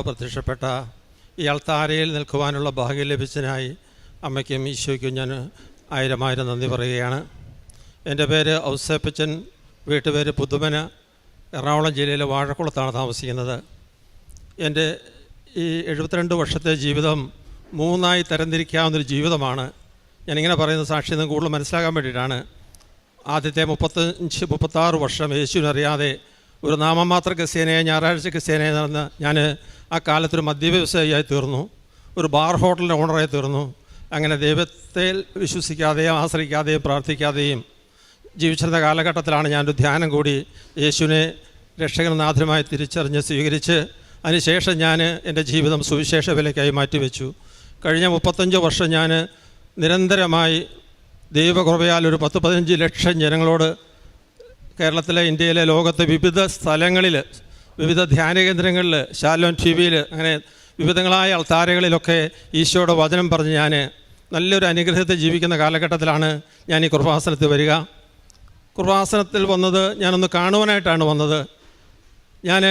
പ്രത്യക്ഷപ്പെട്ട ഈ അൾത്താരയിൽ നിൽക്കുവാനുള്ള ഭാഗ്യം ലഭിച്ചതിനായി അമ്മയ്ക്കും ഈശോയ്ക്കും ഞാൻ ആയിരം ആയിരം നന്ദി പറയുകയാണ്. എന്റെ പേര് ഔസേപ്പച്ചൻ വീട്ടുപേര് പുതുമന എറണാകുളം ജില്ലയിലെ വാഴക്കുളത്താണ് താമസിക്കുന്നത്. എന്റെ ഈ എഴുപത്തിരണ്ട് വർഷത്തെ ജീവിതം മൂന്നായി തരംതിരിക്കാവുന്നൊരു ജീവിതമാണ്. ഞാനിങ്ങനെ പറയുന്ന സാക്ഷി നിന്ന് കൂടുതൽ മനസ്സിലാക്കാൻ വേണ്ടിയിട്ടാണ്. ആദ്യത്തെ മുപ്പത്തഞ്ച് മുപ്പത്താറ് വർഷം യേശുവിനറിയാതെ ഒരു നാമമാത്ര ക്രിസ്ത്യാനിയെ ഞായറാഴ്ച ക്രിസ്ത്യാനിയായി നടന്ന് ഞാൻ ആ കാലത്തൊരു മദ്യവ്യവസായിയായി തീർന്നു. ഒരു ബാർ ഹോട്ടലിന്റെ ഓണറായി തീർന്നു. അങ്ങനെ ദൈവത്തെ വിശ്വസിക്കാതെയും ആശ്രയിക്കാതെയും പ്രാർത്ഥിക്കാതെയും ജീവിച്ചിരുന്ന കാലഘട്ടത്തിലാണ് ഞാനൊരു ധ്യാനം കൂടി യേശുവിനെ രക്ഷകനാഥനുമായി തിരിച്ചറിഞ്ഞ് സ്വീകരിച്ച് അതിനുശേഷം ഞാൻ എന്റെ ജീവിതം സുവിശേഷ വിലയ്ക്കായി മാറ്റിവെച്ചു. കഴിഞ്ഞ മുപ്പത്തഞ്ച് വർഷം ഞാൻ നിരന്തരമായി ദൈവകൃപയാൽ ഒരു പത്ത് പതിനഞ്ച് ലക്ഷം ജനങ്ങളോട് കേരളത്തിലെ ഇന്ത്യയിലെ ലോകത്തെ വിവിധ സ്ഥലങ്ങളിൽ വിവിധ ധ്യാന കേന്ദ്രങ്ങളിൽ ശാലോൻ ടി വിയിൽ അങ്ങനെ വിവിധങ്ങളായ അൾത്താരകളിലൊക്കെ ഈശോയുടെ വചനം പറഞ്ഞ് ഞാൻ നല്ലൊരു അനുഗ്രഹത്തെ ജീവിക്കുന്ന കാലഘട്ടത്തിലാണ് ഞാൻ ഈ കൃപാസനത്തിൽ വരിക. കൃപാസനത്തിൽ വന്നത് ഞാനൊന്ന് കാണുവാനായിട്ടാണ് വന്നത്. ഞാൻ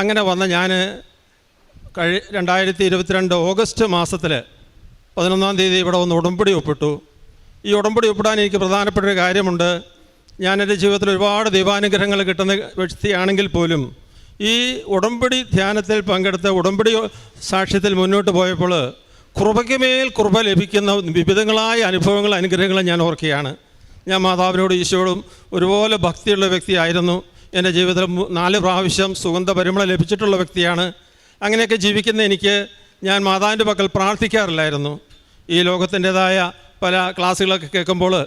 അങ്ങനെ വന്ന ഞാൻ കഴി രണ്ടായിരത്തി ഇരുപത്തിരണ്ട് ഓഗസ്റ്റ് മാസത്തിൽ പതിനൊന്നാം തീയതി ഇവിടെ വന്ന് ഉടമ്പടി ഒപ്പിട്ടു. ഈ ഉടമ്പടി ഒപ്പിടാൻ എനിക്ക് പ്രധാനപ്പെട്ട ഒരു കാര്യമുണ്ട്. ഞാൻ എന്റെ ജീവിതത്തിൽ ഒരുപാട് ദൈവാനുഗ്രഹങ്ങൾ കിട്ടുന്ന വ്യക്തിയാണെങ്കിൽ പോലും ഈ ഉടമ്പടി ധ്യാനത്തിൽ പങ്കെടുത്ത ഉടമ്പടി സാക്ഷ്യത്തിൽ മുന്നോട്ട് പോയപ്പോൾ കൃപയ്ക്കുമേൽ കൃപ ലഭിക്കുന്ന വിവിധങ്ങളായ അനുഭവങ്ങൾ അനുഗ്രഹങ്ങളും ഞാൻ ഓർക്കുകയാണ്. ഞാൻ മാതാവിനോട് ഈശോടും ഒരുപോലെ ഭക്തിയുള്ള വ്യക്തിയായിരുന്നു. എന്റെ ജീവിതത്തിൽ നാല് പ്രാവശ്യം സുഗന്ധ പരിമളം ലഭിച്ചിട്ടുള്ള വ്യക്തിയാണ്. അങ്ങനെയൊക്കെ ജീവിക്കുന്ന എനിക്ക് ഞാൻ മാതാവിന്റെ പക്കൽ പ്രാർത്ഥിക്കാറില്ലായിരുന്നു. ഈ ലോകത്തിന്റെതായ പല ക്ലാസ്സുകളൊക്കെ കേൾക്കുമ്പോൾ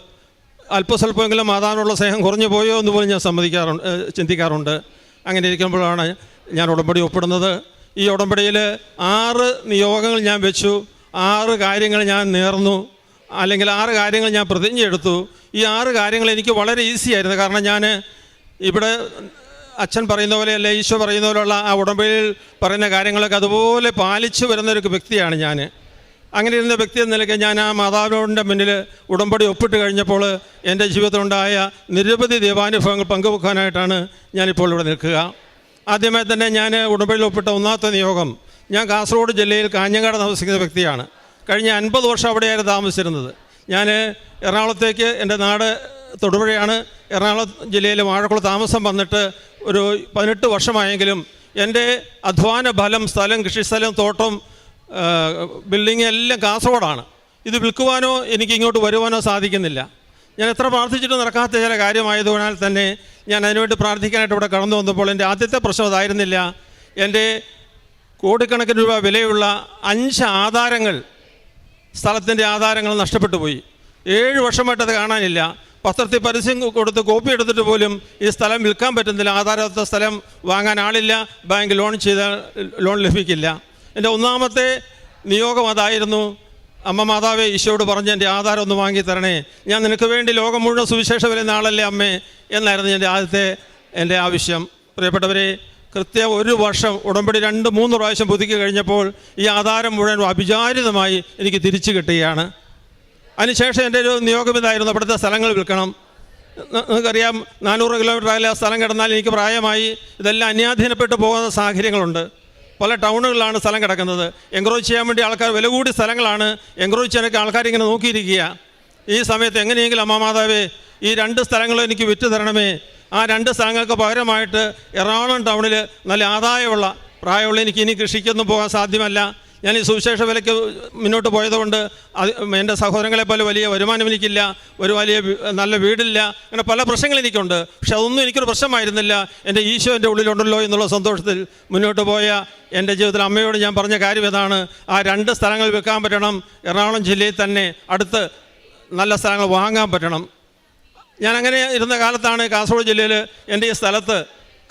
അല്പസ്വല്പമെങ്കിലും മാതാവിനുള്ള സ്നേഹം കുറഞ്ഞു പോയോ എന്ന് പോലും ഞാൻ സമ്മതിക്കാറുണ്ട് ചിന്തിക്കാറുണ്ട്. അങ്ങനെ ഇരിക്കുമ്പോഴാണ് ഞാൻ ഉടമ്പടി ഒപ്പിടുന്നത്. ഈ ഉടമ്പടിയിൽ ആറ് നിയോഗങ്ങൾ ഞാൻ വെച്ചു. ആറ് കാര്യങ്ങൾ ഞാൻ നേർന്നു. അല്ലെങ്കിൽ ആറ് കാര്യങ്ങൾ ഞാൻ പ്രതിജ്ഞ എടുത്തു. ഈ ആറ് കാര്യങ്ങൾ എനിക്ക് വളരെ ഈസി ആയിരുന്നു. കാരണം ഞാൻ ഇവിടെ അച്ഛൻ പറയുന്ന പോലെ അല്ലെ ഈശോ പറയുന്ന പോലെയുള്ള ആ ഉടമ്പടിയിൽ പറയുന്ന കാര്യങ്ങളൊക്കെ അതുപോലെ പാലിച്ചു വരുന്ന ഒരു വ്യക്തിയാണ് ഞാൻ അങ്ങനെ ഇരുന്ന വ്യക്തി എന്ന നിലയ്ക്ക് ഞാൻ ആ മാതാവിനോടിന്റെ മുന്നിൽ ഉടമ്പടി ഒപ്പിട്ട് കഴിഞ്ഞപ്പോൾ എന്റെ ജീവിതത്തിലുണ്ടായ നിരവധി ദൈവാനുഭവങ്ങൾ പങ്കുവെക്കാനായിട്ടാണ് ഞാനിപ്പോൾ ഇവിടെ നിൽക്കുക. ആദ്യമായി തന്നെ ഞാൻ ഉടമ്പടിയിൽ ഒപ്പിട്ട ഒന്നാമത്തെ നിയോഗം ഞാൻ കാസർഗോഡ് ജില്ലയിൽ കാഞ്ഞങ്ങാട് താമസിക്കുന്ന വ്യക്തിയാണ്. കഴിഞ്ഞ അൻപത് വർഷം അവിടെയായിരുന്നു താമസിച്ചിരുന്നത്. ഞാൻ എറണാകുളത്തേക്ക് എന്റെ നാട് തൊടുപുഴയാണ്. എറണാകുളം ജില്ലയിൽ വാഴക്കുളം താമസം വന്നിട്ട് ഒരു പതിനെട്ട് വർഷമായെങ്കിലും എന്റെ അധ്വാന ഫലം സ്ഥലം കൃഷിസ്ഥലം തോട്ടം ആ, ബിൽഡിംഗ് എല്ലാം കാസർഗോഡാണ്. ഇത് വിൽക്കുവാനോ എനിക്ക് ഇങ്ങോട്ട് വരുവാനോ സാധിക്കുന്നില്ല. ഞാൻ എത്ര പ്രാർത്ഥിച്ചിട്ട് നടക്കാത്ത ചില കാര്യമായതുകൊണ്ടാൽ തന്നെ ഞാൻ അതിനുവേണ്ടി പ്രാർത്ഥിക്കാനായിട്ട് ഇവിടെ കടന്നു വന്നപ്പോൾ എന്റെ ആദ്യത്തെ പ്രശ്നം അതായിരുന്നില്ല. എന്റെ കോടിക്കണക്കിന് രൂപ വിലയുള്ള അഞ്ച് ആധാരങ്ങൾ സ്ഥലത്തിന്റെ ആധാരങ്ങൾ നഷ്ടപ്പെട്ടു പോയി. ഏഴ് വർഷമായിട്ട് അത് കാണാനില്ല. പത്രത്തിൽ പരസ്യം കൊടുത്ത് കോപ്പി എടുത്തിട്ട് പോലും ഈ സ്ഥലം വിൽക്കാൻ പറ്റുന്നില്ല. ആധാരത്തെ സ്ഥലം വാങ്ങാൻ ആളില്ല. ബാങ്ക് ലോൺ ചെയ്താൽ ലോൺ ലഭിക്കില്ല. എന്റെ ഒന്നാമത്തെ നിയോഗം അതായിരുന്നു അമ്മ മാതാവേ ഈശോയോട് പറഞ്ഞ് എന്റെ ആധാരം ഒന്ന് വാങ്ങി തരണേ. ഞാൻ നിനക്ക് വേണ്ടി ലോകം മുഴുവൻ സുവിശേഷം വരുന്ന ആളല്ലേ അമ്മേ? എന്നായിരുന്നു എന്റെ ആദ്യത്തെ എന്റെ ആവശ്യം. പ്രിയപ്പെട്ടവരെ കൃത്യം ഒരു വർഷം ഉടമ്പടി രണ്ട് മൂന്ന് പ്രാവശ്യം പുതുക്കി കഴിഞ്ഞപ്പോൾ ഈ ആധാരം മുഴുവൻ അഭിചാരിതമായി എനിക്ക് തിരിച്ചു കിട്ടുകയാണ്. അതിനുശേഷം എന്റെ ഒരു നിയോഗം ഇതായിരുന്നു അവിടുത്തെ സ്ഥലങ്ങൾ വിൽക്കണം. നിങ്ങൾക്കറിയാം നാനൂറ് കിലോമീറ്റർ അകലെ സ്ഥലം കിടന്നാൽ എനിക്ക് പ്രായമായി ഇതെല്ലാം അന്യാധീനപ്പെട്ടു പോകുന്ന സാഹചര്യങ്ങളുണ്ട്. പല ടൗണുകളിലാണ് സ്ഥലം കിടക്കുന്നത്. എൻക്രോച്ച് ചെയ്യാൻ വേണ്ടി ആൾക്കാർ വില കൂടിയ സ്ഥലങ്ങളാണ്. എൻക്രോച്ച് ചെയ്യാനൊക്കെ ആൾക്കാർ ഇങ്ങനെ നോക്കിയിരിക്കുക. ഈ സമയത്ത് എങ്ങനെയെങ്കിലും അമ്മ മാതാവേ ഈ രണ്ട് സ്ഥലങ്ങളും എനിക്ക് വിറ്റ് തരണമേ. ആ രണ്ട് സ്ഥലങ്ങൾക്ക് പകരമായിട്ട് എറണാകുളം ടൗണിൽ നല്ല ആദായമുള്ള പ്രായമുള്ള എനിക്ക് ഇനി കൃഷിക്കൊന്നും പോകാൻ സാധ്യമല്ല. ഞാൻ ഈ സുവിശേഷ വിലയ്ക്ക് മുന്നോട്ട് പോയതുകൊണ്ട് അത് എന്റെ സഹോദരങ്ങളെ പോലെ വലിയ വരുമാനം എനിക്കില്ല ഒരു വലിയ നല്ല വീടില്ല അങ്ങനെ പല പ്രശ്നങ്ങൾ എനിക്കുണ്ട്. പക്ഷെ അതൊന്നും എനിക്കൊരു പ്രശ്നമായിരുന്നില്ല. എന്റെ ഈശോ എന്റെ ഉള്ളിലുണ്ടല്ലോ എന്നുള്ള സന്തോഷത്തിൽ മുന്നോട്ട് പോയ എന്റെ ജീവിതത്തിൽ അമ്മയോട് ഞാൻ പറഞ്ഞ കാര്യം ഇതാണ്. ആ രണ്ട് സ്ഥലങ്ങൾ വെക്കാൻ പറ്റണം. എറണാകുളം ജില്ലയിൽ തന്നെ അടുത്ത് നല്ല സ്ഥലങ്ങൾ വാങ്ങാൻ പറ്റണം. ഞാൻ അങ്ങനെ ഇരുന്ന കാലത്താണ് കാസർഗോഡ് ജില്ലയിൽ എന്റെ ഈ സ്ഥലത്ത്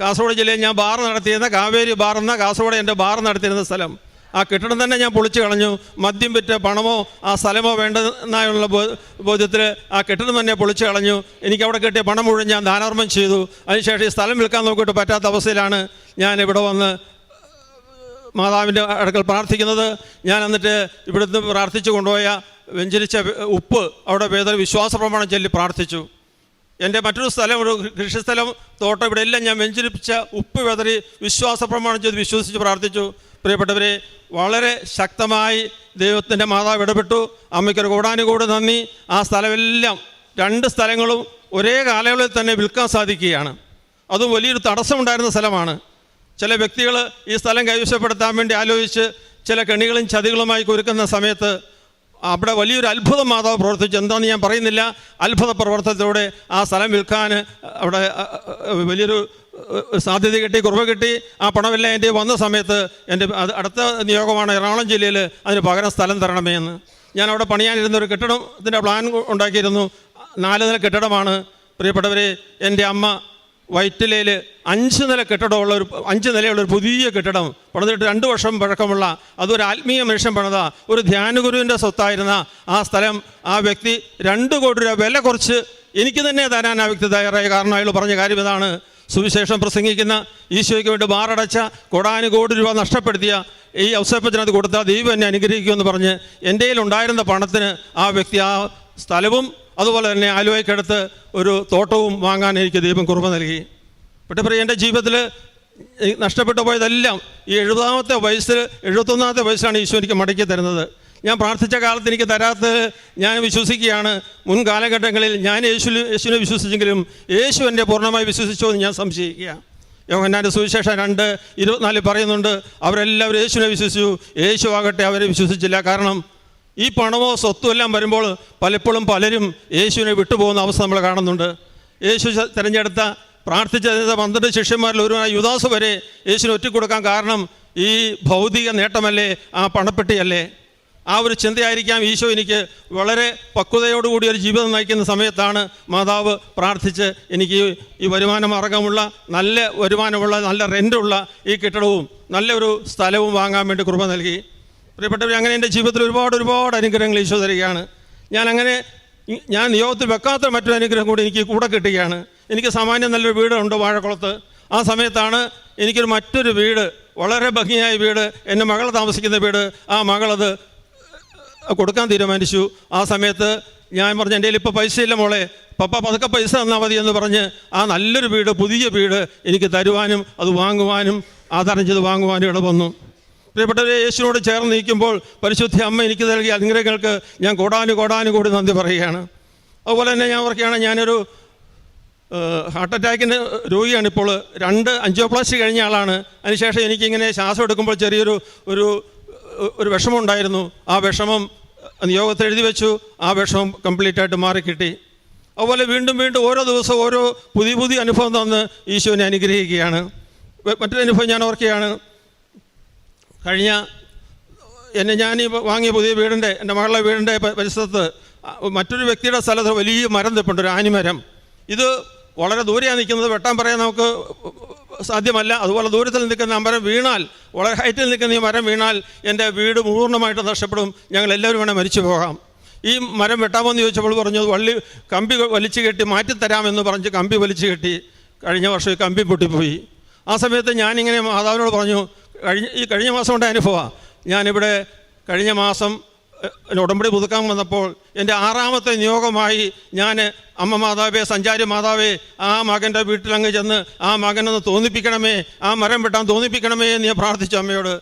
കാസർഗോഡ് ജില്ലയിൽ ഞാൻ ബാർ നടത്തിയിരുന്ന കാവേരി ബാർ എന്ന കാസർഗോഡ് എന്റെ ബാർ നടത്തിയിരുന്ന സ്ഥലം. ആ കെട്ടിടം തന്നെ ഞാൻ പൊളിച്ചു കളഞ്ഞു. മദ്യം വിറ്റ പണമോ ആ സ്ഥലമോ വേണ്ടെന്നായുള്ള ബോധ്യത്തിൽ ആ കെട്ടിടം തന്നെ പൊളിച്ചു കളഞ്ഞു. എനിക്ക് അവിടെ കിട്ടിയ പണം മുഴുവൻ ഞാൻ ദാനാർമ്മം ചെയ്തു. അതിനുശേഷം ഈ സ്ഥലം വിൽക്കാൻ നോക്കിയിട്ട് പറ്റാത്ത അവസ്ഥയിലാണ് ഞാൻ ഇവിടെ വന്ന് മാതാവിന്റെ അടുക്കൽ പ്രാർത്ഥിക്കുന്നത്. ഞാൻ എന്നിട്ട് ഇവിടുന്ന് പ്രാർത്ഥിച്ചു കൊണ്ടുപോയ വെഞ്ചരിച്ച ഉപ്പ് അവിടെ വേദന വിശ്വാസ പ്രമാണം ചൊല്ലി പ്രാർത്ഥിച്ചു. എന്റെ മറ്റൊരു സ്ഥലം ഒരു കൃഷിസ്ഥലം തോട്ടം ഇവിടെ എല്ലാം ഞാൻ വെഞ്ചരിപ്പിച്ച ഉപ്പ് വെതറി വിശ്വാസ പ്രമാണം ചെയ്ത് വിശ്വസിച്ച് പ്രാർത്ഥിച്ചു. പ്രിയപ്പെട്ടവരെ വളരെ ശക്തമായി ദൈവത്തിന്റെ മാതാവ് ഇടപെട്ടു. അമ്മയ്ക്കൊരു കൂടാനുകൂടെ നന്ദി. ആ സ്ഥലമെല്ലാം രണ്ട് സ്ഥലങ്ങളും ഒരേ കാലയളവിൽ തന്നെ വിൽക്കാൻ സാധിക്കുകയാണ്. അതും വലിയൊരു തടസ്സമുണ്ടായിരുന്ന സ്ഥലമാണ്. ചില വ്യക്തികൾ ഈ സ്ഥലം കൈവശപ്പെടുത്താൻ വേണ്ടി ആലോചിച്ച് ചില കെണികളും ചതികളുമായി കുരുക്കുന്ന സമയത്ത് അവിടെ വലിയൊരു അത്ഭുതം മാതാവ് പ്രവർത്തിച്ചു. എന്താണെന്ന് ഞാൻ പറയുന്നില്ല. അത്ഭുത പ്രവർത്തനത്തിലൂടെ ആ സ്ഥലം വിൽക്കാൻ അവിടെ വലിയൊരു സാധ്യത കിട്ടി കുറവ് കിട്ടി. ആ പണമെല്ലാം എന്റെ വന്ന സമയത്ത് എന്റെ അടുത്ത നിയോഗമാണ് എറണാകുളം ജില്ലയിൽ അതിന് പകരം സ്ഥലം തരണമേ എന്ന്. ഞാൻ അവിടെ പണിയാനിരുന്ന ഒരു കെട്ടിടത്തിന്റെ പ്ലാൻ ഉണ്ടാക്കിയിരുന്നു. നാല് നില കെട്ടിടമാണ്. പ്രിയപ്പെട്ടവരെ എന്റെ അമ്മ വൈറ്റിലയിൽ അഞ്ച് നില കെട്ടിടമുള്ള ഒരു അഞ്ച് നിലയുള്ള ഒരു പുതിയ കെട്ടിടം പണിതിട്ട് രണ്ട് വർഷം പഴക്കമുള്ള അതൊരു ആത്മീയ മനുഷ്യൻ പണിത ഒരു ധ്യാനഗുരുവിന്റെ സ്വത്തായിരുന്ന ആ സ്ഥലം ആ വ്യക്തി രണ്ട് കോടി രൂപ വില കുറച്ച് എനിക്ക് തന്നെ തരാൻ ആ വ്യക്തി തയ്യാറായ. കാരണം അയാൾ പറഞ്ഞ കാര്യം ഇതാണ്. സുവിശേഷം പ്രസംഗിക്കുന്ന ഈശോയ്ക്ക് വേണ്ടി മാറടച്ച കോടാനുകോടി രൂപ നഷ്ടപ്പെടുത്തിയ ഈ ഔസേപ്പച്ചനത് കൊടുത്താൽ ദൈവം എന്നെ അനുഗ്രഹിക്കുമെന്ന് പറഞ്ഞ് എന്റെ ഉണ്ടായിരുന്ന പണത്തിന് ആ വ്യക്തി ആ സ്ഥലവും അതുപോലെ തന്നെ ആലുവയ്ക്കടുത്ത് ഒരു തോട്ടവും വാങ്ങാൻ എനിക്ക് ദൈവം കുറുമ നൽകി. പെട്ടപ്രിയ എന്റെ ജീവിതത്തിൽ നഷ്ടപ്പെട്ടു പോയതെല്ലാം ഈ എഴുപതാമത്തെ വയസ്സിൽ എഴുപത്തൊന്നാമത്തെ വയസ്സിലാണ് ഈശോ എനിക്ക് മടക്കി തരുന്നത്. ഞാൻ പ്രാർത്ഥിച്ച കാലത്ത് എനിക്ക് തരാത്തത് ഞാൻ വിശ്വസിക്കുകയാണ്. മുൻ കാലഘട്ടങ്ങളിൽ ഞാൻ യേശു യേശുവിനെ വിശ്വസിച്ചെങ്കിലും യേശു എന്നെ പൂർണമായി വിശ്വസിച്ചോ എന്ന് ഞാൻ സംശയിക്കുക യോഹന്നാന്റെ സുവിശേഷം രണ്ട് ഇരുപത്തിനാലിൽ പറയുന്നുണ്ട് അവരെല്ലാവരും യേശുവിനെ വിശ്വസിച്ചു. യേശു ആകട്ടെ അവരെ വിശ്വസിച്ചില്ല. കാരണം ഈ പണമോ സ്വത്തും എല്ലാം വരുമ്പോൾ പലപ്പോഴും പലരും യേശുവിനെ വിട്ടുപോകുന്ന അവസ്ഥ നമ്മൾ കാണുന്നുണ്ട്. യേശു തിരഞ്ഞെടുത്ത പ്രാർത്ഥിച്ച പന്ത്രണ്ട് ശിഷ്യന്മാരിൽ ഒരുവനായ യുദാസ് വരെ യേശുവിനെ ഒറ്റിക്കൊടുക്കാൻ കാരണം ഈ ഭൗതിക നേട്ടമല്ലേ ആ പണപ്പെട്ടിയല്ലേ? ആ ഒരു ചിന്തയായിരിക്കാം ഈശോ എനിക്ക് വളരെ പക്വതയോടുകൂടി ഒരു ജീവിതം നയിക്കുന്ന സമയത്താണ് മാതാവ് പ്രാർത്ഥിച്ച് എനിക്ക് ഈ- ഈ വരുമാന മാർഗമുള്ള നല്ല വരുമാനമുള്ള നല്ല റെന്റുള്ള ഈ കെട്ടിടവും നല്ലൊരു സ്ഥലവും വാങ്ങാൻ വേണ്ടി കൃപ നൽകി. പ്രിയപ്പെട്ടവർ അങ്ങനെ എന്റെ ജീവിതത്തിൽ ഒരുപാട് ഒരുപാട് അനുഗ്രഹങ്ങൾ ഈശോ തരികയാണ്. ഞാൻ അങ്ങനെ ഞാൻ നിയോഗത്തിൽ വെക്കാത്ത മറ്റൊരു അനുഗ്രഹം കൂടി എനിക്ക് കൂടെ കിട്ടുകയാണ്. എനിക്ക് സാമാന്യം നല്ലൊരു വീടുണ്ട് വാഴക്കുളത്ത്. ആ സമയത്താണ് എനിക്കൊരു മറ്റൊരു വീട് വളരെ ഭംഗിയായ വീട് എന്റെ മകൾ താമസിക്കുന്ന വീട്. ആ മകളത് കൊടുക്കാൻ തീരുമാനിച്ചു. ആ സമയത്ത് ഞാൻ പറഞ്ഞു എന്റെ ഇപ്പോൾ പൈസയില്ല മോളെ. പപ്പ പതുക്കെ പൈസ തന്നാൽ മതി എന്ന് പറഞ്ഞ് ആ നല്ലൊരു വീട് പുതിയ വീട് എനിക്ക് തരുവാനും അത് വാങ്ങുവാനും ആധാരം ചെയ്ത് വാങ്ങുവാനും ഇട വന്നു പ്രിയപ്പെട്ടവരെ യേശുവിനോട് ചേർന്ന് നിൽക്കുമ്പോൾ പരിശുദ്ധ അമ്മ എനിക്ക് നൽകിയ അനുഗ്രഹങ്ങൾക്ക് ഞാൻ കോടാനു കോടാനു കൂടി നന്ദി പറയുകയാണ്. അതുപോലെ തന്നെ ഞാൻ ഓർക്കുകയാണ് ഞാനൊരു ഹാർട്ട് അറ്റാക്കിന്റെ രോഗിയാണ്. ഇപ്പോൾ രണ്ട് അഞ്ചോപ്ലാസ്റ്റി കഴിഞ്ഞ ആളാണ്. അതിനുശേഷം എനിക്കിങ്ങനെ ശ്വാസം എടുക്കുമ്പോൾ ചെറിയൊരു ഒരു ഒരു വിഷമം ഉണ്ടായിരുന്നു ആ വിഷമം നിയോഗത്തിൽ എഴുതി വെച്ചു. ആ വിഷമം കംപ്ലീറ്റ് ആയിട്ട് മാറിക്കിട്ടി അതുപോലെ വീണ്ടും വീണ്ടും ഓരോ ദിവസവും ഓരോ പുതിയ പുതിയ അനുഭവം തന്ന് ഈശോനെ അനുഗ്രഹിക്കുകയാണ്. മറ്റൊരു അനുഭവം ഞാൻ ഓർക്കുകയാണ്. കഴിഞ്ഞ എന്നെ ഞാൻ ഈ വാങ്ങിയ പുതിയ വീടിന്റെ എന്റെ മകളുടെ വീടിന്റെ പരിസരത്ത് മറ്റൊരു വ്യക്തിയുടെ സ്ഥലത്ത് വലിയ മരം നിൽപ്പുണ്ട് ഒരു ആനിമരം. ഇത് വളരെ ദൂരെയാണ് നിൽക്കുന്നത്. വെട്ടാൻ പറയാൻ നമുക്ക് സാധ്യമല്ല. അതുപോലെ ദൂരത്തിൽ നിൽക്കുന്ന മരം വീണാൽ വളരെ ഹൈറ്റിൽ നിൽക്കുന്ന ഈ മരം വീണാൽ എന്റെ വീട് പൂർണമായിട്ട് നഷ്ടപ്പെടും. ഞങ്ങൾ എല്ലാവരും വേണേൽ മരിച്ചു പോകാം. ഈ മരം വെട്ടാമോ എന്ന് ചോദിച്ചപ്പോൾ പറഞ്ഞു വള്ളി കമ്പി വലിച്ചു കെട്ടി മാറ്റിത്തരാമെന്ന് പറഞ്ഞ് കമ്പി വലിച്ചു കെട്ടി കഴിഞ്ഞ വർഷം ഈ കമ്പി പൊട്ടിപ്പോയി. ആ സമയത്ത് ഞാനിങ്ങനെ മാതാവിനോട് പറഞ്ഞു കഴിഞ്ഞ ഈ കഴിഞ്ഞ മാസം കൊണ്ട് അനുഭവമാണ് ഞാനിവിടെ കഴിഞ്ഞ മാസം ഉടമ്പടി പുതുക്കാൻ വന്നപ്പോൾ എന്റെ ആറാമത്തെ നിയോഗമായി ഞാൻ അമ്മ മാതാവേ സഞ്ചാരി മാതാവേ ആ മകന്റെ വീട്ടിലങ്ങ് ചെന്ന് ആ മകനൊന്ന് തോന്നിപ്പിക്കണമേ ആ മരം വെട്ടാൻ തോന്നിപ്പിക്കണമേ എന്ന് ഞാൻ പ്രാർത്ഥിച്ചു അമ്മയോട്.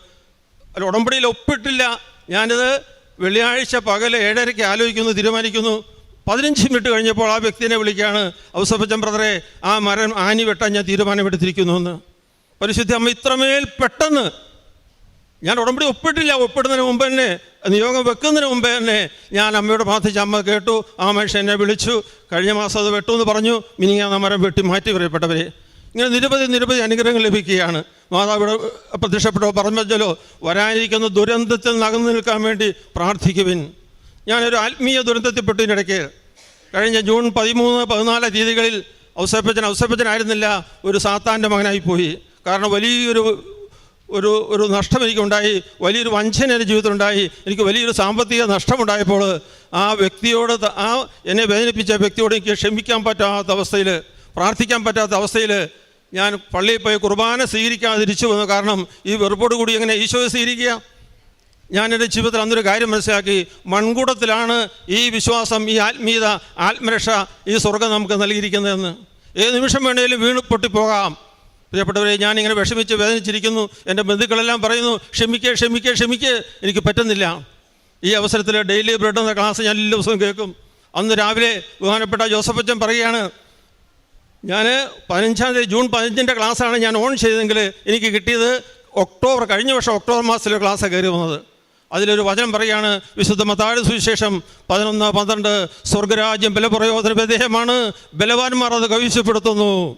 അല്ല ഉടമ്പടിയിൽ ഒപ്പിട്ടില്ല. ഞാനിത് വെള്ളിയാഴ്ച പകൽ ഏഴരയ്ക്ക് ആലോചിക്കുന്നു തീരുമാനിക്കുന്നു. പതിനഞ്ച് മിനിറ്റ് കഴിഞ്ഞപ്പോൾ ആ വ്യക്തിനെ വിളിക്കുകയാണ് ഔസഫച്ചൻ ബ്രദറെ ആ മരം ആനി വെട്ടാൻ ഞാൻ തീരുമാനമെടുത്തിരിക്കുന്നു എന്ന്. പരിശുദ്ധ അമ്മ ഇത്രമേൽ പെട്ടെന്ന് ഞാൻ ഉടമ്പടി ഒപ്പിട്ടില്ല. ഒപ്പിടുന്നതിന് മുമ്പ് തന്നെ നിയോഗം വെക്കുന്നതിന് മുമ്പേ തന്നെ ഞാൻ അമ്മയോട് പ്രാർത്ഥിച്ച അമ്മ കേട്ടു. ആ മനുഷ്യൻ എന്നെ വിളിച്ചു. കഴിഞ്ഞ മാസം അത് വെട്ടു എന്ന് പറഞ്ഞു. ഞാൻ മരം വെട്ടി മാറ്റി പറയപ്പെട്ടവരെ ഇങ്ങനെ നിരവധി നിരവധി അനുഗ്രഹങ്ങൾ ലഭിക്കുകയാണ്. മാതാവിടെ പ്രത്യക്ഷപ്പെട്ടോ പറഞ്ഞല്ലോ വരാനിരിക്കുന്ന ദുരന്തത്തിൽ നകന്നു നിൽക്കാൻ വേണ്ടി പ്രാർത്ഥിക്കുവിൻ. ഞാനൊരു ആത്മീയ ദുരന്തത്തിൽപ്പെട്ടതിനിടയ്ക്ക് കഴിഞ്ഞ ജൂൺ പതിമൂന്ന് പതിനാല് തീയതികളിൽ ഔസേപ്പച്ചൻ ഔസേപ്പച്ചനായിരുന്നില്ല ഒരു സാത്താന്റെ മകനായിപ്പോയി കാരണം വലിയൊരു ഒരു ഒരു നഷ്ടം എനിക്കുണ്ടായി. വലിയൊരു വഞ്ചന എന്റെ ജീവിതത്തിലുണ്ടായി. എനിക്ക് വലിയൊരു സാമ്പത്തിക നഷ്ടമുണ്ടായപ്പോൾ ആ വ്യക്തിയോട് ആ എന്നെ വേദനിപ്പിച്ച വ്യക്തിയോട് എനിക്ക് ക്ഷമിക്കാൻ പറ്റാത്ത അവസ്ഥയിൽ പ്രാർത്ഥിക്കാൻ പറ്റാത്ത അവസ്ഥയിൽ ഞാൻ പള്ളിയിൽ പോയി കുർബാന സ്വീകരിക്കാതിരിച്ചു വന്നു കാരണം ഈ വെറുപ്പോട് കൂടി എങ്ങനെ ഈശോയെ സ്വീകരിക്കുക? ഞാൻ എന്റെ ജീവിതത്തിൽ അന്നൊരു കാര്യം മനസ്സിലാക്കി. മൺകൂടത്തിലാണ് ഈ വിശ്വാസം ഈ ആത്മീയത ആത്മരക്ഷ ഈ സ്വർഗം നമുക്ക് നൽകിയിരിക്കുന്നതെന്ന്. ഏത് നിമിഷം വേണേലും വീണ് പൊട്ടിപ്പോകാം. പ്രിയപ്പെട്ടവരെ ഞാനിങ്ങനെ വിഷമിച്ച് വേദനിച്ചിരിക്കുന്നു. എന്റെ ബന്ധുക്കളെല്ലാം പറയുന്നു ക്ഷമിക്കേ ക്ഷമിക്കേ ക്ഷമിക്കേ. എനിക്ക് പറ്റുന്നില്ല. ഈ അവസരത്തിൽ ഡെയിലി ബ്രെഡ് എന്ന ക്ലാസ് ഞാൻ എല്ലാ ദിവസവും കേൾക്കും. അന്ന് രാവിലെ ബഹുമാനപ്പെട്ട ജോസഫച്ചൻ പറയുകയാണ് ഞാൻ പതിനഞ്ചാം തീയതി ജൂൺ പതിനഞ്ചിന്റെ ക്ലാസ്സാണ് ഞാൻ ഓൺ ചെയ്തതെങ്കിൽ എനിക്ക് കിട്ടിയത് ഒക്ടോബർ കഴിഞ്ഞ വർഷം ഒക്ടോബർ മാസത്തിലെ ക്ലാസ്സാണ് കയറി വന്നത്. അതിലൊരു വചനം പറയുകയാണ് വിശുദ്ധ മത്താഴ സുവിശേഷം പതിനൊന്ന് പന്ത്രണ്ട് സ്വർഗരാജ്യം ബലപ്രയോജന വിധേയമാണ്. ബലവാന്മാർ അത് കവിശപ്പെടുത്തുന്നു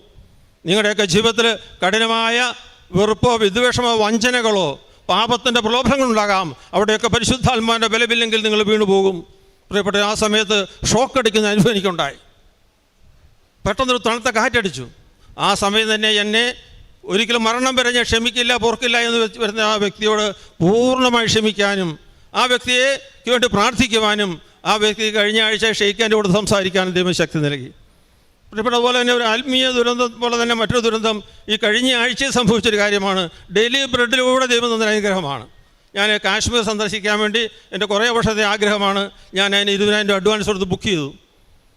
നിങ്ങളുടെയൊക്കെ ജീവിതത്തിൽ കഠിനമായ വെറുപ്പോ വിദ്വേഷമോ വഞ്ചനകളോ പാപത്തിന്റെ പ്രലോഭനങ്ങളുണ്ടാകാം. അവിടെയൊക്കെ പരിശുദ്ധാത്മാവിന്റെ ബലമില്ലെങ്കിൽ നിങ്ങൾ വീണു പോകും. പ്രിയപ്പെട്ട ആ സമയത്ത് ഷോക്ക് അടിക്കുന്ന അനുഭവം എനിക്കുണ്ടായി. പെട്ടെന്നൊരു തണുത്ത കാറ്റടിച്ചു. ആ സമയം തന്നെ എന്നെ ഒരിക്കലും മരണം വരെ ഞാൻ ക്ഷമിക്കില്ല പൊറുക്കില്ല എന്ന് വരുന്ന ആ വ്യക്തിയോട് പൂർണമായി ക്ഷമിക്കാനും ആ വ്യക്തിയെ വേണ്ടി പ്രാർത്ഥിക്കുവാനും ആ വ്യക്തി കഴിഞ്ഞ ആഴ്ച ഷെയ്ഖാന്റെ കൂടെ സംസാരിക്കാനും ദൈവം ശക്തി നൽകി. പ്രിയപ്പെട്ട പോലെ തന്നെ ഒരു ആത്മീയ ദുരന്തം പോലെ തന്നെ മറ്റൊരു ദുരന്തം ഈ കഴിഞ്ഞ ആഴ്ചയിൽ സംഭവിച്ചൊരു കാര്യമാണ്. ഡെയിലി ബ്രെഡിലൂടെ ദൈവം തന്ന അനുഗ്രഹമാണ്. ഞാൻ കാശ്മീർ സന്ദർശിക്കാൻ വേണ്ടി എന്റെ കുറേ വർഷത്തെ ആഗ്രഹമാണ്. ഞാൻ അതിന് ഇരുപതിനായിരം രൂപ അഡ്വാൻസ് കൊടുത്ത് ബുക്ക് ചെയ്തു.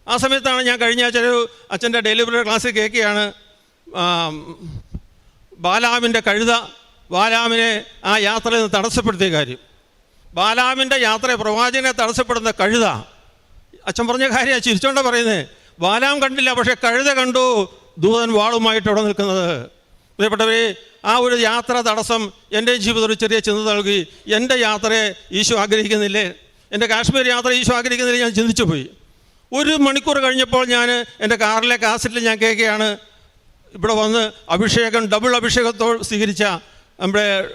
ആ സമയത്താണ് ഞാൻ കഴിഞ്ഞ ആഴ്ച ഒരു അച്ഛന്റെ ഡെയിലി ഡെലിവറി ക്ലാസ്സിൽ കേൾക്കുകയാണ്. ബാലാമിന്റെ കഴുത ബാലാമിനെ ആ യാത്രയിൽ നിന്ന് തടസ്സപ്പെടുത്തിയ കാര്യം. ബാലാമിന്റെ യാത്രയെ പ്രവാചകനെ തടസ്സപ്പെടുന്ന കഴുത. അച്ഛൻ പറഞ്ഞ കാര്യമാണ് ചിരിച്ചോണ്ട പറയുന്നത് ബാലാം കണ്ടില്ല പക്ഷേ കഴുത കണ്ടു. ദൂതൻ വാളുമായിട്ട് അവിടെ നിൽക്കുന്നത്. പ്രിയപ്പെട്ടവരെ ആ ഒരു യാത്ര തടസ്സം എന്റെ ജീവിതത്തിൽ ചെറിയ ചിന്ത നൽകി. എന്റെ യാത്രയെ ഈശോ ആഗ്രഹിക്കുന്നില്ലേ? എന്റെ കാശ്മീർ യാത്ര ഈശോ ആഗ്രഹിക്കുന്നില്ലേ? ഞാൻ ചിന്തിച്ചു പോയി. ഒരു മണിക്കൂർ കഴിഞ്ഞപ്പോൾ ഞാൻ എന്റെ കാറിലെ കാസറ്റിൽ ഞാൻ കേൾക്കുകയാണ്. ഇവിടെ വന്ന് അഭിഷേകം ഡബിൾ അഭിഷേകത്തോ സ്വീകരിച്ച നമ്മുടെ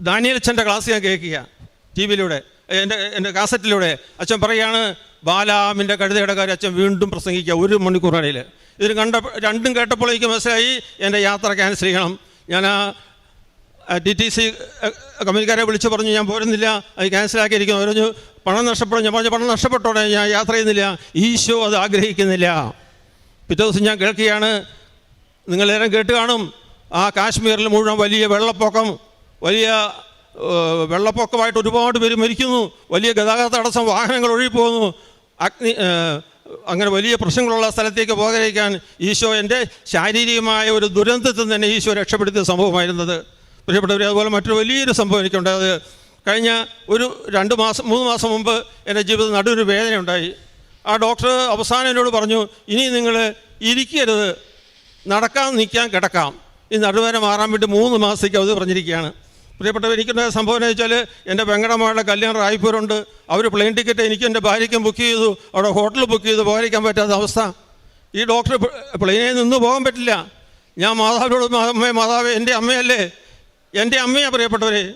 ദാനിയലച്ഛന്റെ ക്ലാസ് ഞാൻ കേൾക്കുക ടി വിയിലൂടെ എന്റെ എന്റെ കാസറ്റിലൂടെ. അച്ഛൻ പറയാണ് ബാലാമിന്റെ കഴുതയുടെ കാര്യം അച്ഛൻ വീണ്ടും പ്രസംഗിക്കുക ഒരു മണിക്കൂറിനിടയിൽ ഇത് കണ്ട രണ്ടും കേട്ടപ്പോഴേക്കും മനസ്സിലായി എന്റെ യാത്ര ക്യാൻസൽ ചെയ്യണം. ഞാൻ ആ ടി ടി സി കമ്പനിക്കാരെ വിളിച്ച് പറഞ്ഞു ഞാൻ പോരുന്നില്ല. അത് ക്യാൻസലാക്കിയിരിക്കുന്നു പറഞ്ഞു പണം നഷ്ടപ്പെടും. ഞാൻ പറഞ്ഞു പണം നഷ്ടപ്പെട്ടോടെ ഞാൻ യാത്ര ചെയ്യുന്നില്ല. ഈശോ അത് ആഗ്രഹിക്കുന്നില്ല. പിറ്റേ ദിവസം ഞാൻ കേൾക്കുകയാണ്. നിങ്ങൾ നേരം കേട്ട് കാണും. ആ കാശ്മീരിൽ മുഴുവൻ വലിയ വെള്ളപ്പൊക്കം വലിയ വെള്ളപ്പൊക്കമായിട്ട് ഒരുപാട് പേര് മരിക്കുന്നു. വലിയ ഗതാഗത തടസ്സം വാഹനങ്ങൾ ഒഴുകിപ്പോകുന്നു. അഗ്നി അങ്ങനെ വലിയ പ്രശ്നങ്ങളുള്ള സ്ഥലത്തേക്ക് പോകാതിരിക്കാൻ ഈശോ എന്റെ ശാരീരികമായ ഒരു ദുരന്തത്തിൽ തന്നെ ഈശോ രക്ഷപ്പെടുത്തിയ സംഭവമായിരുന്നത്. പ്രിയപ്പെട്ടവരെ അതുപോലെ മറ്റൊരു വലിയൊരു സംഭവം എനിക്കുണ്ടായത് കഴിഞ്ഞ ഒരു രണ്ട് മാസം മൂന്ന് മാസം മുമ്പ് എന്റെ ജീവിതത്തിൽ നടുവിന് വേദന ഉണ്ടായി ആ ഡോക്ടർ അവസാനം എന്നോട് പറഞ്ഞു ഇനി നിങ്ങൾ ഇരിക്കരുത്. നടക്കാൻ നിൽക്കാൻ കിടക്കാം. ഈ നടുവേദന മാറാൻ വേണ്ടി മൂന്ന് മാസത്തേക്ക് അവധി പറഞ്ഞിരിക്കുകയാണ്. പ്രിയപ്പെട്ടവർ എനിക്കുന്ന സംഭവം എന്ന് വെച്ചാൽ എന്റെ വെങ്കടമാരുടെ കല്യാണം റായ്പൂരുണ്ട്. അവർ പ്ലെയിൻ ടിക്കറ്റ് എനിക്ക് എന്റെ ഭാര്യയ്ക്കും ബുക്ക് ചെയ്തു. അവിടെ ഹോട്ടൽ ബുക്ക് ചെയ്തു. പോകാതിരിക്കാൻ പറ്റാത്ത അവസ്ഥ. ഈ ഡോക്ടർ പ്ലെയിനിൽ നിന്ന് പോകാൻ പറ്റില്ല. ഞാൻ മാതാവിനോട് അമ്മേ മാതാവ് എന്റെ അമ്മയല്ലേ? എന്റെ അമ്മയാണ് പ്രിയപ്പെട്ടവരെ.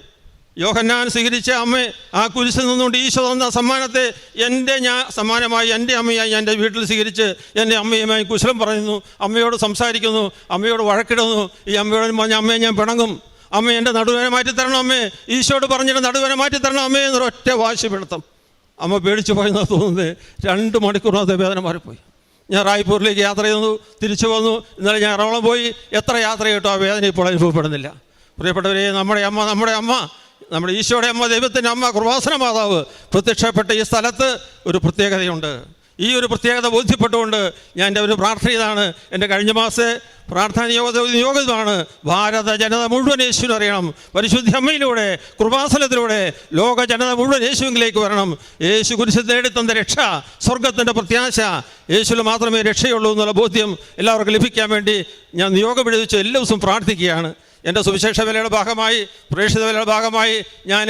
യോഹന്നാൻ സ്വീകരിച്ച അമ്മ ആ കുരിശിൽ നിന്നുകൊണ്ട് ഈശോ തന്ന സമ്മാനത്തെ എന്റെ ഞാൻ സമ്മാനമായി എന്റെ അമ്മയായി എന്റെ വീട്ടിൽ സ്വീകരിച്ച് എന്റെ അമ്മയുമായി കുശലം പറയുന്നു. അമ്മയോട് സംസാരിക്കുന്നു. അമ്മയോട് വഴക്കിടുന്നു. ഈ അമ്മയോട് പറഞ്ഞ അമ്മയെ ഞാൻ പിണങ്ങും. അമ്മ എന്റെ നടുവേന മാറ്റി തരണം അമ്മേ. ഈശോട് പറഞ്ഞിട്ട് നടുവേന മാറ്റി തരണം അമ്മേ എന്നൊരു ഒറ്റ വാശി പിടുത്തം. അമ്മ പേടിച്ചു പോയെന്നാണ് തോന്നുന്നത് രണ്ട് മണിക്കൂറിനകത്ത് വേദന മാറിപ്പോയി. ഞാൻ റായ്പൂരിലേക്ക് യാത്ര ചെയ്തു തിരിച്ചു വന്നു. ഇന്നലെ ഞാൻ എറണാകുളം പോയി. എത്ര യാത്ര കേട്ടോ ആ വേദന ഇപ്പോൾ അനുഭവപ്പെടുന്നില്ല. പ്രിയപ്പെട്ടവരെ നമ്മുടെ അമ്മ നമ്മുടെ അമ്മ നമ്മുടെ ഈശോയുടെ അമ്മ ദൈവത്തിന്റെ അമ്മ കൃപാസന മാതാവ് പ്രത്യക്ഷപ്പെട്ട ഈ സ്ഥലത്ത് ഒരു പ്രത്യേകതയുണ്ട്. ഈ ഒരു പ്രത്യേകത ബോധ്യപ്പെട്ടുകൊണ്ട് ഞാൻ എന്റെ ഒരു പ്രാർത്ഥന ഇതാണ്. എന്റെ കഴിഞ്ഞ മാസത്തെ പ്രാർത്ഥന നിയോഗ നിയോഗമാണ് ഭാരത ജനത മുഴുവൻ യേശുവിനെ അറിയണം. പരിശുദ്ധ അമ്മയിലൂടെ കൃപാസനത്തിലൂടെ ലോക ജനത മുഴുവൻ യേശുവിലേക്ക് വരണം. യേശു കുരിശ് നേടിത്തന്ന രക്ഷ സ്വർഗത്തിന്റെ പ്രത്യാശ യേശുവിൽ മാത്രമേ രക്ഷയുള്ളൂ എന്നുള്ള ബോധ്യം എല്ലാവർക്കും ലഭിക്കാൻ വേണ്ടി ഞാൻ നിയോഗം എഴുതിച്ച് എല്ലാ ദിവസവും പ്രാർത്ഥിക്കുകയാണ്. എന്റെ സുവിശേഷ വിലയുടെ ഭാഗമായി പ്രേക്ഷിത വിലയുടെ ഭാഗമായി ഞാൻ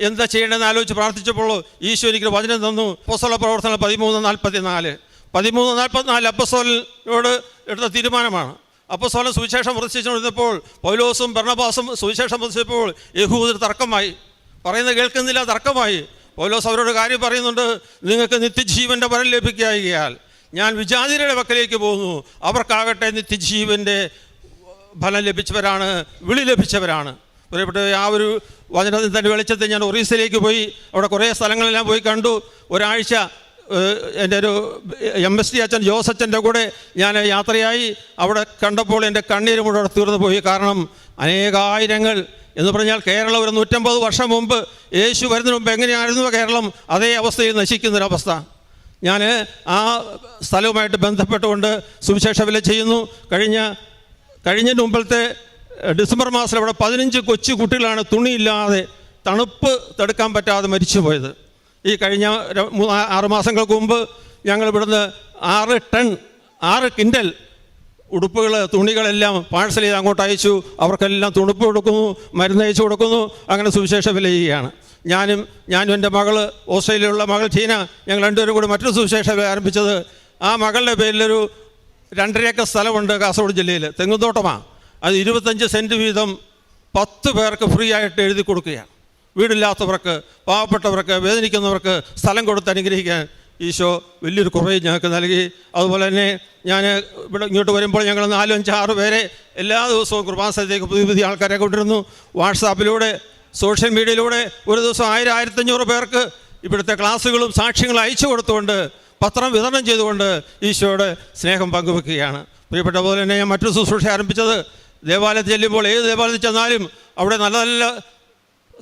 എന്താ ചെയ്യേണ്ടതെന്ന് ആലോചിച്ച് പ്രാർത്ഥിച്ചപ്പോൾ ഈശോ എനിക്ക് വചനം തന്നു. അപ്പസ്തല പ്രവർത്തനം പതിമൂന്ന് നാൽപ്പത്തി നാല് പതിമൂന്ന് നാൽപ്പത്തിനാല് അപ്പസോലിനോട് എടുത്ത തീരുമാനമാണ്. അപ്പസ്തോലൻ സുവിശേഷം പ്രദർശിച്ചുകൊണ്ടിരുന്നപ്പോൾ പൗലോസും ഭരണപാസും സുവിശേഷം പ്രദർശിച്ചപ്പോൾ യഹൂദർ തർക്കമായി. പറയുന്നത് കേൾക്കുന്നില്ല തർക്കമായി. പൗലോസ് അവരോട് കാര്യം പറയുന്നുണ്ട് നിങ്ങൾക്ക് നിത്യജീവന്റെ വരം ലഭിക്കുകയാൽ ഞാൻ വിജാതിരുടെ പക്കലേക്ക് പോകുന്നു. അവർക്കാകട്ടെ നിത്യജീവന്റെ ഫലം ലഭിച്ചവരാണ് വിളി ലഭിച്ചവരാണ്. പ്രിയപ്പെട്ട ആ ഒരു വചനത്തിൽ തന്നെ വെളിച്ചത്തിൽ ഞാൻ ഒറീസയിലേക്ക് പോയി. അവിടെ കുറേ സ്ഥലങ്ങളെല്ലാം പോയി കണ്ടു. ഒരാഴ്ച എന്റെ ഒരു എം എസ് ടി അച്ഛൻ ജോസ് അച്ഛന്റെ കൂടെ ഞാൻ യാത്രയായി. അവിടെ കണ്ടപ്പോൾ എന്റെ കണ്ണീരും മുഴുവൻ അവിടെ തീർന്നു പോയി. കാരണം അനേകായിരങ്ങൾ എന്ന് പറഞ്ഞാൽ കേരളം ഒരു നൂറ്റമ്പത് വർഷം മുമ്പ് യേശു വരുന്നതിന് മുമ്പ് എങ്ങനെയായിരുന്നു കേരളം? അതേ അവസ്ഥയിൽ നശിക്കുന്നൊരവസ്ഥ ഞാൻ ആ സ്ഥലവുമായിട്ട് ബന്ധപ്പെട്ടുകൊണ്ട് സുവിശേഷ വില ചെയ്യുന്നു. കഴിഞ്ഞ കഴിഞ്ഞതിന് മുമ്പത്തെ ഡിസംബർ മാസം അവിടെ പതിനഞ്ച് കൊച്ചു കുട്ടികളാണ് തുണിയില്ലാതെ തണുപ്പ് തടുക്കാൻ പറ്റാതെ മരിച്ചു പോയത് ഈ കഴിഞ്ഞ ആറ് മാസങ്ങൾക്ക് മുമ്പ് ഞങ്ങൾ ഇവിടുന്ന് ആറ് ടൺ ആറ് കിൻഡൽ ഉടുപ്പുകൾ തുണികളെല്ലാം പാഴ്സൽ ചെയ്ത് അങ്ങോട്ട് അയച്ചു. അവർക്കെല്ലാം തുണുപ്പ് കൊടുക്കുന്നു മരുന്ന് അയച്ചു കൊടുക്കുന്നു അങ്ങനെ സുവിശേഷം വില ചെയ്യുകയാണ് ഞാനും ഞാനും എന്റെ മകൾ ഓസ്ട്രേലിയയിലുള്ള മകൾ ചീന ഞങ്ങൾ രണ്ടുപേരും കൂടി മറ്റൊരു സുവിശേഷ ആരംഭിച്ചത്. ആ മകളുടെ പേരിലൊരു രണ്ടര ഏക്കർ സ്ഥലമുണ്ട് കാസർഗോഡ് ജില്ലയിൽ തെങ്ങുന്തോട്ടമാണ് അത് ഇരുപത്തഞ്ച് സെന്റ് വീതം പത്ത് പേർക്ക് ഫ്രീ ആയിട്ട് എഴുതി കൊടുക്കുകയാണ്. വീടില്ലാത്തവർക്ക് പാവപ്പെട്ടവർക്ക് വേദനിക്കുന്നവർക്ക് സ്ഥലം കൊടുത്ത് അനുഗ്രഹിക്കാൻ ഈശോ വലിയൊരു കുറേ ഞങ്ങൾക്ക് നൽകി. അതുപോലെ തന്നെ ഞാൻ ഇവിടെ ഇങ്ങോട്ട് വരുമ്പോൾ ഞങ്ങൾ നാലും അഞ്ച് ആറ് പേരെ എല്ലാ ദിവസവും കുർബാനസ്ഥലത്തേക്ക് പുതിയ പുതിയ ആൾക്കാരെ കൊണ്ടിരുന്നു വാട്സാപ്പിലൂടെ സോഷ്യൽ മീഡിയയിലൂടെ ഒരു ദിവസം ആയിരം ആയിരത്തഞ്ഞൂറ് പേർക്ക് ഇവിടുത്തെ ക്ലാസ്സുകളും സാക്ഷ്യങ്ങളും അയച്ചു കൊടുത്തുകൊണ്ട് പത്രം വിതരണം ചെയ്തുകൊണ്ട് ഈശോയുടെ സ്നേഹം പങ്കുവെക്കുകയാണ്. പ്രിയപ്പെട്ട പോലെ തന്നെ ഞാൻ മറ്റൊരു ശുശ്രൂഷ ആരംഭിച്ചത്. ദേവാലയത്തിൽ ചെല്ലുമ്പോൾ ഏത് ദേവാലയത്തിൽ ചെന്നാലും അവിടെ നല്ല നല്ല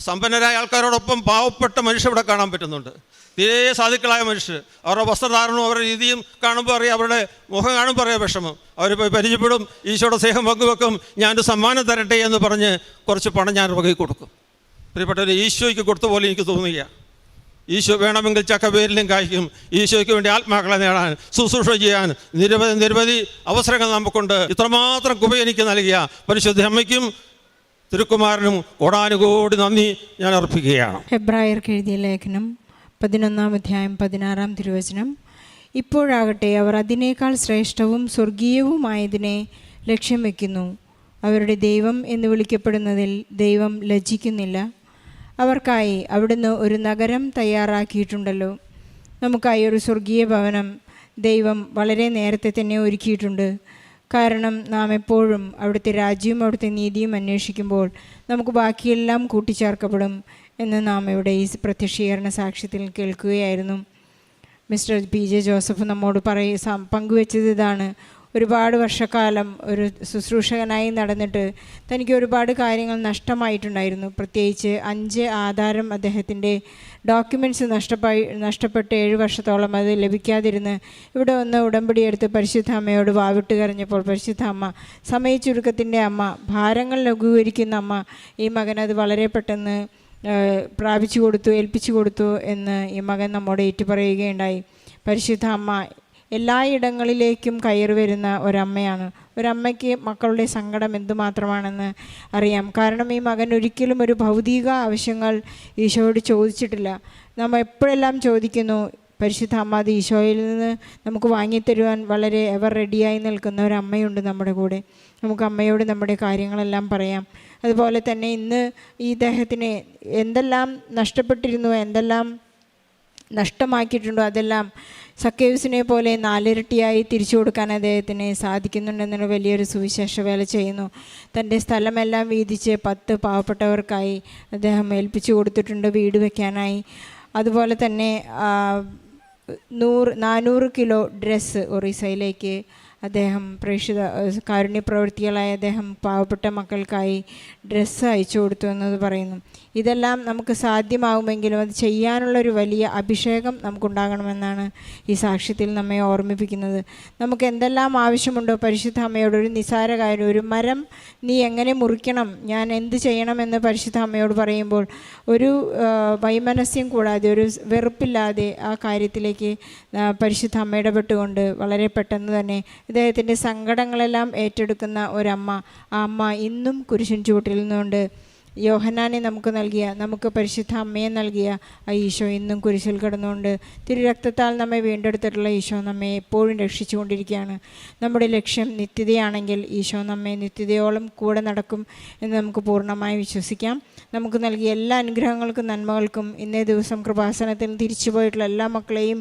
സമ്പന്നരായ ആൾക്കാരോടൊപ്പം പാവപ്പെട്ട മനുഷ്യർ ഇവിടെ കാണാൻ പറ്റുന്നുണ്ട്. തീരെ സാധുക്കളായ മനുഷ്യർ. അവരുടെ വസ്ത്രധാരണവും അവരുടെ രീതിയും കാണുമ്പോൾ അറിയാം അവരുടെ മുഖം കാണുമ്പോൾ അറിയാം വിഷമം. അവർ പരിചയപ്പെടും ഈശോയുടെ സ്നേഹം പങ്കുവെക്കും ഞാനൊരു സമ്മാനം തരട്ടെ എന്ന് പറഞ്ഞ് കുറച്ച് പണം ഞാൻ വകയിൽ കൊടുക്കും. പ്രിയപ്പെട്ടവർ ഈശോയ്ക്ക് കൊടുത്ത പോലെ എനിക്ക് തോന്നുകയാണ് ഈശോ വേണമെങ്കിൽ ചക്കവേരിലും കായ്ക്കും. ഈശോയ്ക്ക് വേണ്ടി ആത്മാക്കളെ നേടാൻ ശുശ്രൂഷ ചെയ്യാൻ നിരവധി നിരവധി അവസരങ്ങൾ നമുക്കുണ്ട്. ഇത്രമാത്രം കുപ എനിക്ക് നൽകിയ പരിശുദ്ധ അമ്മയ്ക്കും തിരുക്കുമാരനും കോടാനുകോടി നന്ദി ഞാൻ അർപ്പിക്കുകയാണ്. ഹെബ്രായർക്ക് എഴുതിയ ലേഖനം പതിനൊന്നാം അധ്യായം പതിനാറാം തിരുവചനം. ഇപ്പോഴാകട്ടെ അവർ അതിനേക്കാൾ ശ്രേഷ്ഠവും സ്വർഗീയവുമായതിനെ ലക്ഷ്യം വയ്ക്കുന്നു അവരുടെ ദൈവം എന്ന് വിളിക്കപ്പെടുന്നതിൽ ദൈവം ലജ്ജിക്കുന്നില്ല. അവർക്കായി അവിടുന്ന് ഒരു നഗരം തയ്യാറാക്കിയിട്ടുണ്ടല്ലോ. നമുക്കായി ഒരു സ്വർഗീയ ഭവനം ദൈവം വളരെ നേരത്തെ തന്നെ ഒരുക്കിയിട്ടുണ്ട്. കാരണം നാം എപ്പോഴും അവിടുത്തെ രാജ്യവും അവിടുത്തെ നീതിയും അന്വേഷിക്കുമ്പോൾ നമുക്ക് ബാക്കിയെല്ലാം കൂട്ടിച്ചേർക്കപ്പെടും എന്ന് നാം ഇവിടെ ഈ പ്രത്യക്ഷീകരണ സാക്ഷ്യത്തിൽ കേൾക്കുകയായിരുന്നു. മിസ്റ്റർ പി ജെ ജോസഫ് നമ്മോട് പറയ പങ്കുവെച്ചത് ഇതാണ്. ഒരുപാട് വർഷക്കാലം ഒരു ശുശ്രൂഷകനായി നടന്നിട്ട് തനിക്ക് ഒരുപാട് കാര്യങ്ങൾ നഷ്ടമായിട്ടുണ്ടായിരുന്നു. പ്രത്യേകിച്ച് അഞ്ച് ആധാരം അദ്ദേഹത്തിന്റെ ഡോക്യുമെന്റ്സ് നഷ്ടപ്പായി നഷ്ടപ്പെട്ട് ഏഴ് വർഷത്തോളം അത് ലഭിക്കാതിരുന്ന് ഇവിടെ വന്ന് ഉടമ്പടി എടുത്ത് പരിശുദ്ധ അമ്മയോട് വാവിട്ട് കരഞ്ഞപ്പോൾ പരിശുദ്ധ അമ്മ സമയ ചുരുക്കത്തിന്റെ അമ്മ ഭാരങ്ങൾ ലഘൂകരിക്കുന്ന അമ്മ ഈ മകൻ അത് വളരെ പെട്ടെന്ന് പ്രാപിച്ചു കൊടുത്തു ഏൽപ്പിച്ചു കൊടുത്തു എന്ന് ഈ മകൻ നമ്മോട് ഏറ്റുപറയുകയുണ്ടായി. പരിശുദ്ധ അമ്മ എല്ലായിടങ്ങളിലേക്കും കയറി വരുന്ന ഒരമ്മയാണ്. ഒരമ്മയ്ക്ക് മക്കളുടെ സങ്കടം എന്തുമാത്രമാണെന്ന് അറിയാം. കാരണം ഈ മകൻ ഒരിക്കലും ഒരു ഭൗതിക ആവശ്യങ്ങൾ ഈശോയോട് ചോദിച്ചിട്ടില്ല. നമ്മൾ എപ്പോഴെല്ലാം ചോദിക്കുന്നു പരിശുദ്ധ അമ്മ അത് ഈശോയിൽ നിന്ന് നമുക്ക് വാങ്ങിത്തരുവാൻ വളരെ എവർ റെഡിയായി നിൽക്കുന്ന ഒരു അമ്മയുണ്ട് നമ്മുടെ കൂടെ. നമുക്ക് അമ്മയോട് നമ്മുടെ കാര്യങ്ങളെല്ലാം പറയാം. അതുപോലെ തന്നെ ഇന്ന് ഈ ഇദ്ദേഹത്തിന് എന്തെല്ലാം നഷ്ടപ്പെട്ടിരുന്നു എന്തെല്ലാം നഷ്ടമാക്കിയിട്ടുണ്ടോ അതെല്ലാം സക്കേവ്സിനെ പോലെ നാലിരട്ടിയായി തിരിച്ചു കൊടുക്കാൻ അദ്ദേഹത്തിന് സാധിക്കുന്നുണ്ടെന്നൊരു വലിയൊരു സുവിശേഷ വേല ചെയ്യുന്നു. തന്റെ സ്ഥലമെല്ലാം വീതിച്ച് പത്ത് പാവപ്പെട്ടവർക്കായി അദ്ദേഹം ഏൽപ്പിച്ചു കൊടുത്തിട്ടുണ്ട് വീട് വയ്ക്കാനായി അതുപോലെ തന്നെ നൂറ് നാനൂറ് കിലോ ഡ്രസ്സ് ഒറീസയിലേക്ക് അദ്ദേഹം പ്രേക്ഷിത കാരുണ്യപ്രവൃത്തികളായ അദ്ദേഹം പാവപ്പെട്ട മക്കൾക്കായി ഡ്രസ്സ് അയച്ചു കൊടുത്തു എന്നത് പറയുന്നു. ഇതെല്ലാം നമുക്ക് സാധ്യമാകുമെങ്കിലും അത് ചെയ്യാനുള്ളൊരു വലിയ അഭിഷേകം നമുക്കുണ്ടാകണമെന്നാണ് ഈ സാക്ഷ്യത്തിൽ നമ്മെ ഓർമ്മിപ്പിക്കുന്നത്. നമുക്ക് എന്തെല്ലാം ആവശ്യമുണ്ടോ പരിശുദ്ധ അമ്മയോട്? ഒരു നിസാര കാര്യം ഒരു മരം നീ എങ്ങനെ മുറിക്കണം? ഞാൻ എന്ത് ചെയ്യണമെന്ന് പരിശുദ്ധ അമ്മയോട് പറയുമ്പോൾ ഒരു വൈമനസ്യം കൂടാതെ ഒരു വെറുപ്പില്ലാതെ ആ കാര്യത്തിലേക്ക് പരിശുദ്ധ അമ്മ ഇടപെട്ടുകൊണ്ട് വളരെ പെട്ടെന്ന് തന്നെ ഇദ്ദേഹത്തിന്റെ സങ്കടങ്ങളെല്ലാം ഏറ്റെടുക്കുന്ന ഒരമ്മ. ആ അമ്മ ഇന്നും കുരിശൻ ചുവട്ടിൽ നിന്നുകൊണ്ട് യോഹനാനെ നമുക്ക് നൽകിയ നമുക്ക് പരിശുദ്ധ അമ്മയെ നൽകിയ ആ ഈശോ ഇന്നും കുരിശിൽ കിടന്നുകൊണ്ട് തിരു രക്തത്താൽ നമ്മെ വീണ്ടെടുത്തിട്ടുള്ള ഈശോ നമ്മെ എപ്പോഴും രക്ഷിച്ചുകൊണ്ടിരിക്കുകയാണ്. നമ്മുടെ ലക്ഷ്യം നിത്യതയാണെങ്കിൽ ഈശോ നമ്മെ നിത്യതയോളം കൂടെ നടക്കും എന്ന് നമുക്ക് പൂർണമായി വിശ്വസിക്കാം. നമുക്ക് നൽകിയ എല്ലാ അനുഗ്രഹങ്ങൾക്കും നന്മകൾക്കും ഇന്നേ ദിവസം കൃപാസനത്തിൽ തിരിച്ചുപോയിട്ടുള്ള എല്ലാ മക്കളെയും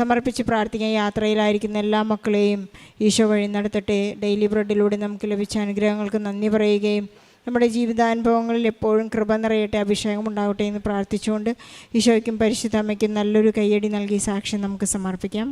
സമർപ്പിച്ച് പ്രാർത്ഥിക്കാൻ യാത്രയിലായിരിക്കുന്ന എല്ലാ മക്കളെയും ഈശോ വഴി നടത്തട്ടെ. ഡെയിലി ബ്രെഡിലൂടെ നമുക്ക് ലഭിച്ച അനുഗ്രഹങ്ങൾക്ക് നന്ദി പറയുകയും നമ്മുടെ ജീവിതാനുഭവങ്ങളിൽ എപ്പോഴും കൃപ നിറയട്ടെ അഭിഷേകം ഉണ്ടാകട്ടെ എന്ന് പ്രാർത്ഥിച്ചുകൊണ്ട് ഈശോയ്ക്കും പരിശുദ്ധമ്മയ്ക്കും നല്ലൊരു കയ്യടി നൽകി സാക്ഷ്യം നമുക്ക് സമർപ്പിക്കാം.